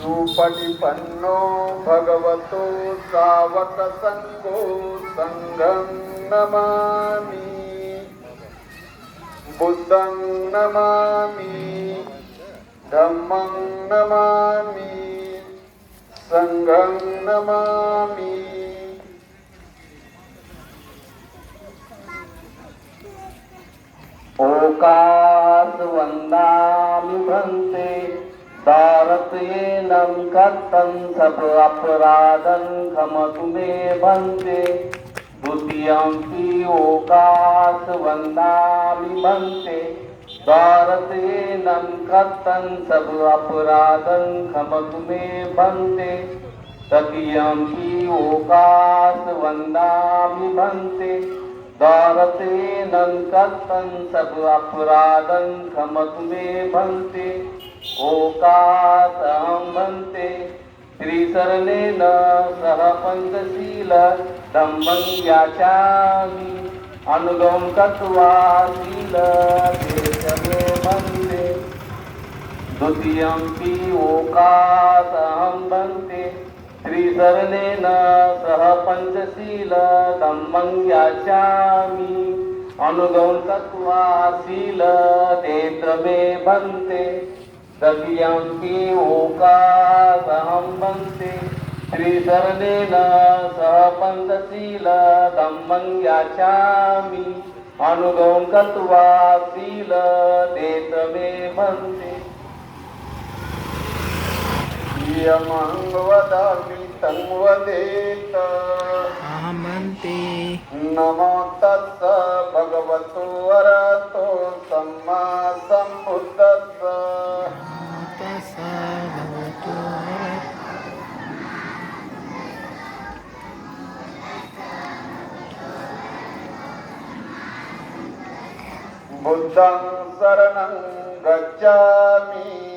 सुपटिपन्नो भगवतो सावकसङ्गो सङ्गं नमामि बुद्धं नमामि धम्मं नमामि सङ्गं नमामि ओकासवन्दामि भन्ते दारतेनं कर्तं सप अपराधं खमतु मे भन्ते द्वितीयम्पि ओकासवन्दामि भन्ते द्वारतेनं कर्तं सब अपराधं खमतु मे भन्ते तृतीयम्पि ओकासवन्दामि भन्ते द्वारतेनं कर्तं सब अपराधं खमतु भन्ते ओकासहं भन्ते त्रिशरणेन सह पञ्चशील धम्मं याचामि अनुगं कृत्वा शील देशमे द्वितीयं पि ओकासहं भन्ते त्रिशरणेन सह पञ्चशील धम्मं याचामि अनुगं कृत्वा शील नेत्रमे भन्ते तृतीयम्पि ओकासहं भन्ते त्रिशरणेन सह पञ्चशील धम्मं याचामि अनुगं कृत्वा शील नेत्रमे भन्ते वदामि तं वदेत आमन्ते नमो तस्स भगवतो वरतो सम्मा सम्बुद्धस्स तस भवतु बुद्धं शरणं गच्छामि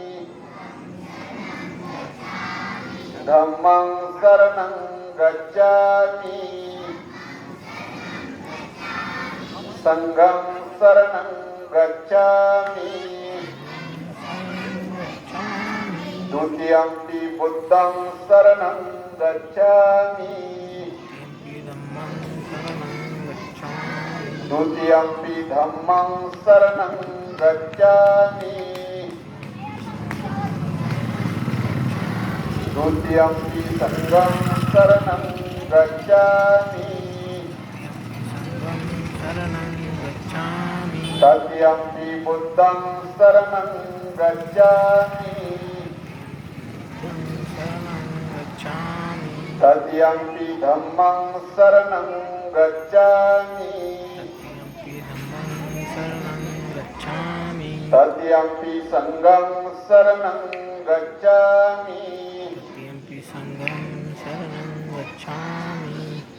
Dhammang karanang gacchami Sangham saranang gacchami Dutiyampi buddhang saranang gacchami Dutiyampi dhammang saranang gacchami धम्मं शरणं गच्छामि द्वितीयम्पि सङ्गं शरणं गच्छामि सर्वं शरणं गच्छामि तृतीयम्पि बुद्धं शरणं गच्छामि शरणं गच्छामि तृतीयम्पि धम्मं शरणं गच्छामि तृतीयम्पि धम्मं शरणं गच्छामि तृतीयम्पि सङ्गं शरणं गच्छामि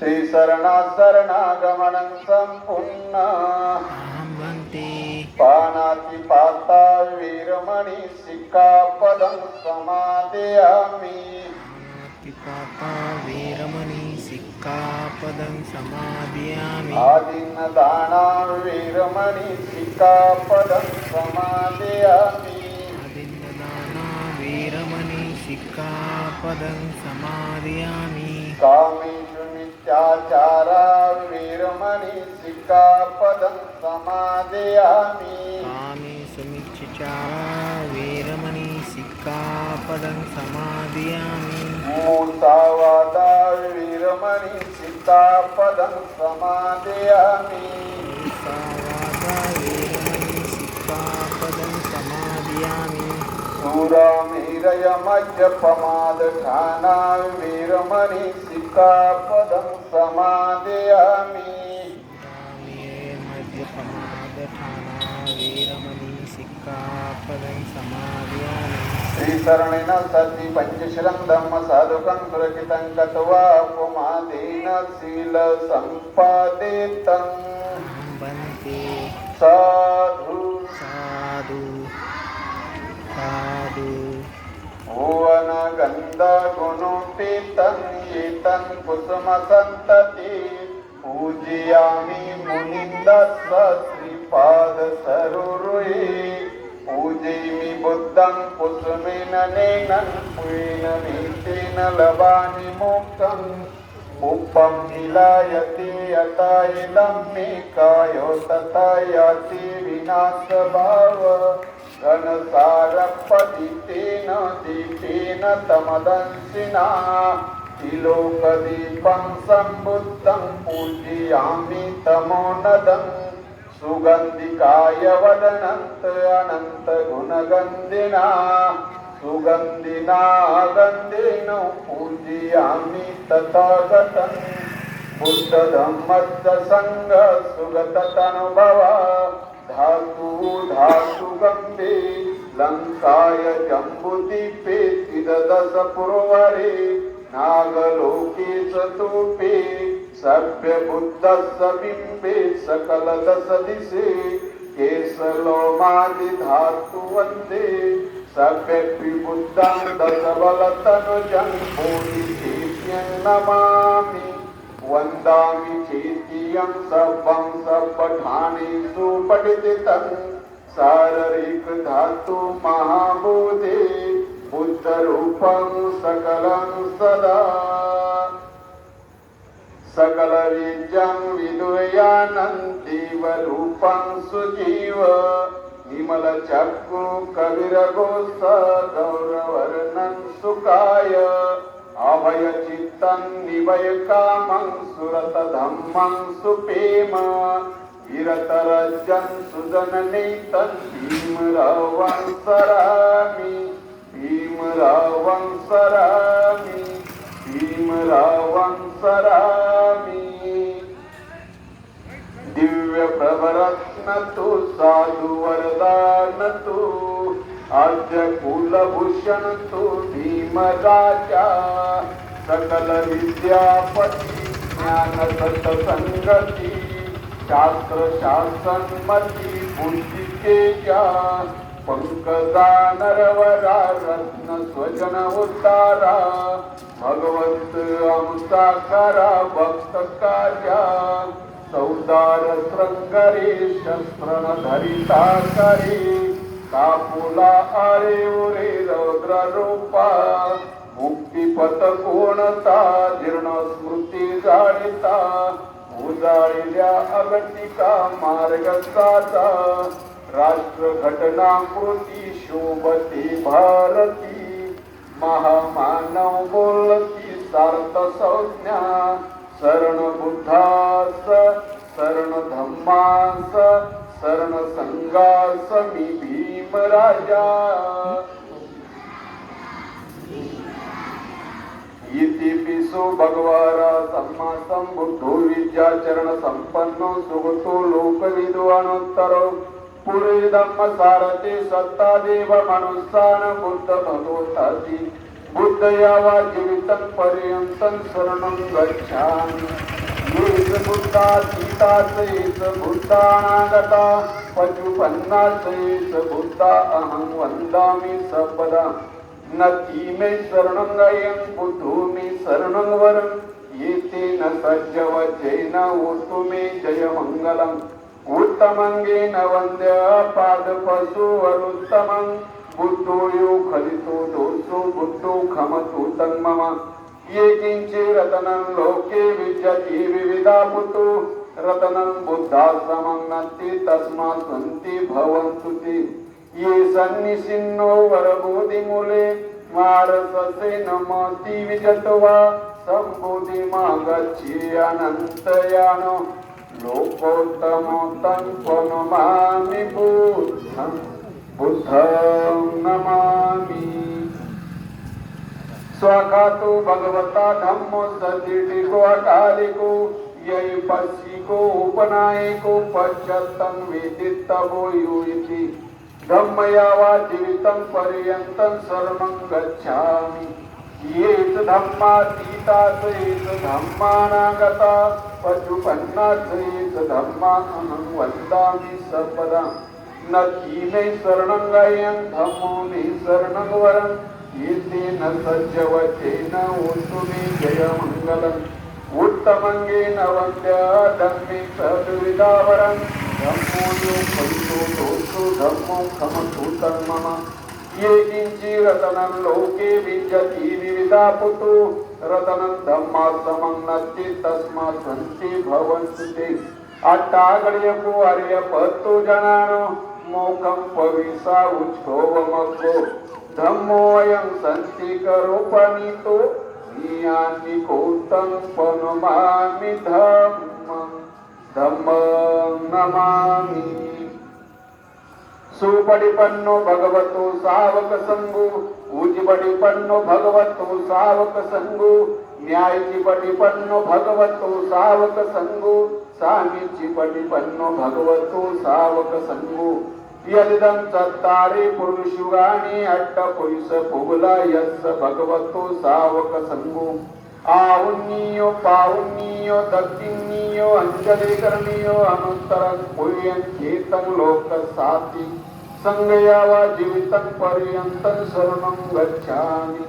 श्रीशरणाशरणागमनं सम्पूर्ण। अहं वन्ते पानातिपाता वीरमणि सिक्कापदं समादयामि। पाता वीरमणि सिक्कापदं समादयामि। आदिनदाना वीरमणि सिक्कापदं समादयामि। आदिन्ददाना वीरमणि सिक्कापदं समादयामि। कामेषु नित्याचारा वीरमणि सिक्कापदं समादयामि। कामे सुमिच्छारा वीरमणि सिक्कापदं समादयामि। मूसावादा वीरमणि सिक्कापदं समादयामि। सुरामेरयमज्जपमादठाना वीरमणि सिक्कापदं समादयामि कामे मध्यपमादठाना वीरमणि सिक्कापदं समादयामि श्रीशरणेन सति पञ्चशिलं धम्मसाधुकं सुरक्षितं गत्वा पुमादेन शीलसम्पादितम् अहं वन्ते साधु ಭುವನ ಗಂಧ ಗುಣುಟಿ ತನ್ಯಿ ತನ್ ಕುಸುಮ ಸಂತತಿ ಪೂಜೆಯಾಮಿ ಮುನಿಂದ ಶ್ರೀಪಾದ ಸರುರುಯಿ ಪೂಜೆಮಿ ಬುದ್ಧಂ ಕುಸುಮಿನ ನೇನನ್ ಪುಯಿನ ನೀತಿನ ಲಭಾನಿ ಮೋಕ್ಷಂ उपं मिलायते यथा इदं मे कायो तथा याति विनाशभाव। घनसारपतितेन दीपेन तमदंसिना तिलोकदीपं सम्बुद्धं पूजयामि तमोनदम् सुगन्धिकाय वदनन्त अनन्त गुणगन्धिना सुगन्धिना गन्धेन पूजयामि तथागतम् बुद्धधम्मस्य सङ्ग सुगततनुभव धातु धातु गम्भे लङ्काय जम्बुदीपे तिरदश पुरवरे नागलोके चतुपे सभ्य बुद्धस्य बिम्बे सकल दश दिशे केशलोमादि धातु वन्दे सभ्य बुद्धं दश बलतनुजं नमामि। वन्दामि चेत्यं सर्वं सर्वठानि सुपठितं शारीरिक धातु महाबोधे बुद्धरूपं सकलं सदा। सकलवीर्यं विदुयानन्दीवरूपं सुजीव। विमलचक्षु कविरगोस गौरवर्णं सुकाय। अभयचित्तं निवयकामं सुरतधम्मं सुपेम। विरतरजं सुजननीतं भीमरावं सरामि। भीमरावं सरामि। भीमरावं सरामि। दिव्य प्रभरत्न तू साधु वरदान तू आद्य कुलभूषण तू भीमराजा सकल विद्यापती ज्ञान सतसंगती शास्त्र शासन मती बुद्धी पंकजा नरवरा रत्न स्वजन उतारा भगवंत आमचा करा भक्त कार्या चौदार श्रंगरे शस्त्र न धरिता करे कापुला आरे उरे रौद्र रूपा मुक्तिपथ कोणता जीर्ण स्मृती जाळिता उजाळल्या अगतिका मार्ग साचा राष्ट्र घटना कृती शोभती भारती महामानव बोलती सार्थ संज्ञा ಶರಣು ಬುದ್ಧಾಸ ಶರಣ ಧಮ್ಮಾಸ ಶರಣ ಸಂಗಾಸ ಮಿ ಭೀಮರಾಜ ಇತಿ ಪಿಸು ಭಗವಾರ ಸಮ್ಮ ಸಂಬುದ್ಧು ವಿದ್ಯಾಚರಣ ಸಂಪನ್ನೋ ಸುಗುತು ಲೋಕವಿದು ಅನಂತರೋ ಪುರಿದಮ್ಮ ಸಾರಥಿ ಸತ್ತಾದೇವ ಮನುಸ್ಸಾನ ಬುದ್ಧ ಭಗವತಾದಿ ಬುದ್ಧ ಯಾವ ಜೀವಿ यावा शरणं गच्छामि। येस बुद्धा सीताच येस बुद्धानागता पशुपन्नाच येस बुद्धा अहं वन्दामि सपदा न मे शरणं गयं बुद्धो मे शरणं वरं। येते न सज्जवचेन ओतु मे जयमङ्गलम्। उत्तमङ्गेन वन्द्य पादपशु बुद्धो यो खलितो दोषो बुद्धो खमतु तन्मम। ये किञ्चे रतनं लोके विद्यति विविधा पुतु। रतनं बुद्धाश्रमं नन्ति तस्मात् सन्ति भवन्तु ते ये सन्निसिन्नो वरबोधिमूले मारससे नमति विजत्वा सम्बोधिमागच्छि अनन्तयानो। लोकोत्तमो तन्त्वनुमामि बुद्धम्। बुद्धं नमामि। स्वाखातो भगवता धम्मो सतीटिको अकालिको यै पश्चिको उपनायको पश्चत्तं वेदित्तवो यो इति धम्मया जीवितं पर्यन्तं शरणं गच्छामि। येच धम्मातीताच येच धम्मानागता पशुपन्नाच येच धम्मा वन्दामि सर्वदा। నీనే శరణంగయంధము నీ శరణంగవరం ఈతీన సజ్జవ చైన ఉత్తుని జయమంగళం ఉత్తమంగే నవంద్యాడమ్మి సదువిదావరం ధమ్ములు పంచు దోసు ధమ్ము కమసు తన్మమ ఏకించి రతనం లోకే విద్యతి వివిధ పుతు రతనం ధమ్మాసమం నచ్చి తస్మా సంతి భవంతి అట్టాగడియకు అరియ పత్తు జనాను કંપવિસા ઉચ્છોવમગો ધમ્મોયં સંતિકરોપનિતો નિયાતિ કૌતં પનમામિ ધમ્મં ધમ્મં નમામિ સુપડિપન્નો ભગવતો સાવક સંગુ ઉજ્જપડિપન્નો ભગવતો સાવક સંગુ ન્યાયચિપડિપન્નો ભગવતો સાવક સંગુ సాంగిచ్చి పన్ను భగవతు సావక సంగు. యదిదం చత్తారి పురుషురాణి అట్ట పురుష పొగుల యస్స భగవతు సావక సంగు. ఆవున్నీయో పావున్నీయో దక్కిన్నీయో అంజలీకరణీయో అనంతరం పుణ్యం చేతం లోక సాతి. సంగయావ జీవితం పర్యంతం శరణం గచ్చామి.